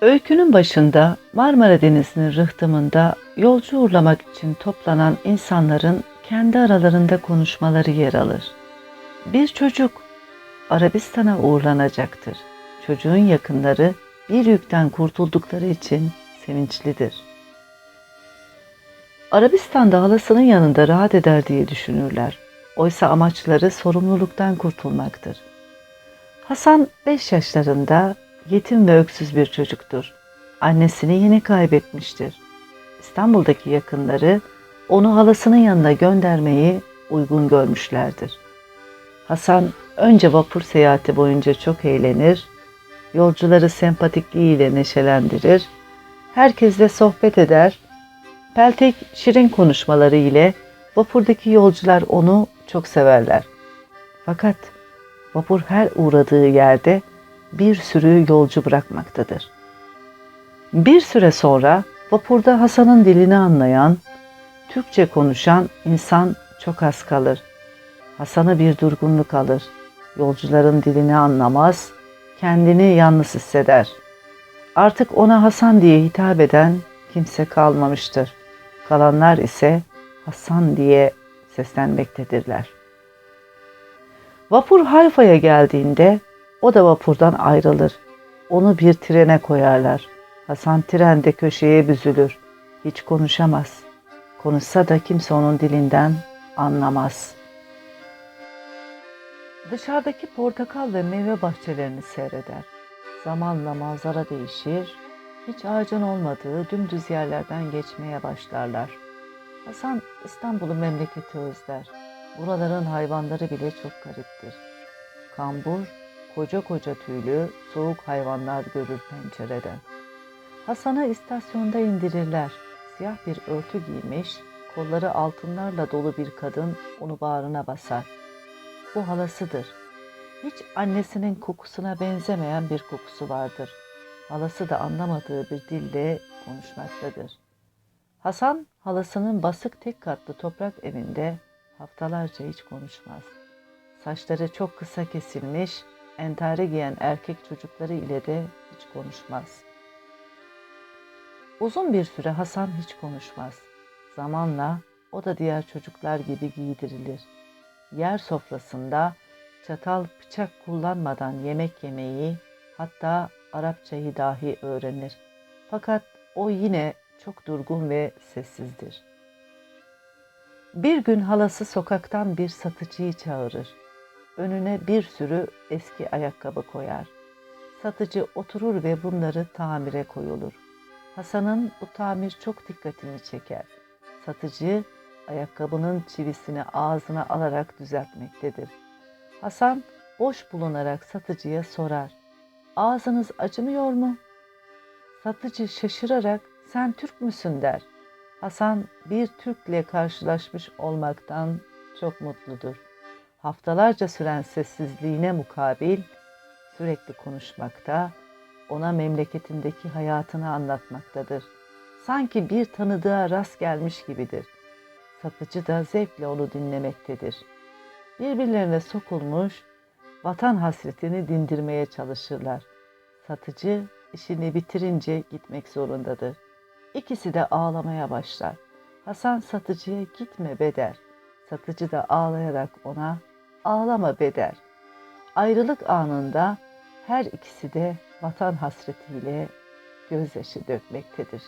Öykünün başında Marmara Denizi'nin rıhtımında yolcu uğurlamak için toplanan insanların kendi aralarında konuşmaları yer alır. Bir çocuk Arabistan'a uğurlanacaktır. Çocuğun yakınları bir yükten kurtuldukları için sevinçlidir. Arabistan'da halasının yanında rahat eder diye düşünürler. Oysa amaçları sorumluluktan kurtulmaktır. Hasan 5 yaşlarında yetim ve öksüz bir çocuktur. Annesini yeni kaybetmiştir. İstanbul'daki yakınları onu halasının yanına göndermeyi uygun görmüşlerdir. Hasan önce vapur seyahati boyunca çok eğlenir, yolcuları sempatikliğiyle neşelendirir, herkesle sohbet eder, peltek şirin konuşmaları ile vapurdaki yolcular onu çok severler. Fakat vapur her uğradığı yerde bir sürü yolcu bırakmaktadır. Bir süre sonra vapurda Hasan'ın dilini anlayan, Türkçe konuşan insan çok az kalır. Hasan'a bir durgunluk alır. Yolcuların dilini anlamaz, kendini yalnız hisseder. Artık ona Hasan diye hitap eden kimse kalmamıştır. Kalanlar ise Hasan diye seslenmektedirler. Vapur Hayfa'ya geldiğinde o da vapurdan ayrılır. Onu bir trene koyarlar. Hasan trende köşeye büzülür. Hiç konuşamaz. Konuşsa da kimse onun dilinden anlamaz. Dışarıdaki portakal ve meyve bahçelerini seyreder. Zamanla manzara değişir, hiç ağacın olmadığı dümdüz yerlerden geçmeye başlarlar. Hasan İstanbul'un memleketi özler. Buraların hayvanları bile çok gariptir. Kambur, koca koca tüylü, soğuk hayvanlar görür pencereden. Hasan'ı istasyonda indirirler. Siyah bir örtü giymiş, kolları altınlarla dolu bir kadın onu bağrına basar. Bu halasıdır. Hiç annesinin kokusuna benzemeyen bir kokusu vardır. Halası da anlamadığı bir dille konuşmaktadır. Hasan halasının basık tek katlı toprak evinde haftalarca hiç konuşmaz. Saçları çok kısa kesilmiş, entare giyen erkek çocukları ile de hiç konuşmaz. Uzun bir süre Hasan hiç konuşmaz. Zamanla o da diğer çocuklar gibi giydirilir. Yer sofrasında çatal bıçak kullanmadan yemek yemeyi hatta Arapçayı dahi öğrenir. Fakat o yine çok durgun ve sessizdir. Bir gün halası sokaktan bir satıcıyı çağırır. Önüne bir sürü eski ayakkabı koyar. Satıcı oturur ve bunları tamire koyulur. Hasan'ın bu tamir çok dikkatini çeker. Satıcı ayakkabının çivisini ağzına alarak düzeltmektedir. Hasan boş bulunarak satıcıya sorar. Ağzınız acımıyor mu? Satıcı şaşırarak sen Türk müsün der. Hasan bir Türk'le karşılaşmış olmaktan çok mutludur. Haftalarca süren sessizliğine mukabil sürekli konuşmakta, ona memleketindeki hayatını anlatmaktadır. Sanki bir tanıdığa rast gelmiş gibidir. Satıcı da zevkle onu dinlemektedir. Birbirlerine sokulmuş, vatan hasretini dindirmeye çalışırlar. Satıcı işini bitirince gitmek zorundadır. İkisi de ağlamaya başlar. Hasan satıcıya gitme beder. Satıcı da ağlayarak ona ağlama beder. Ayrılık anında her ikisi de vatan hasretiyle gözyaşı dökmektedir.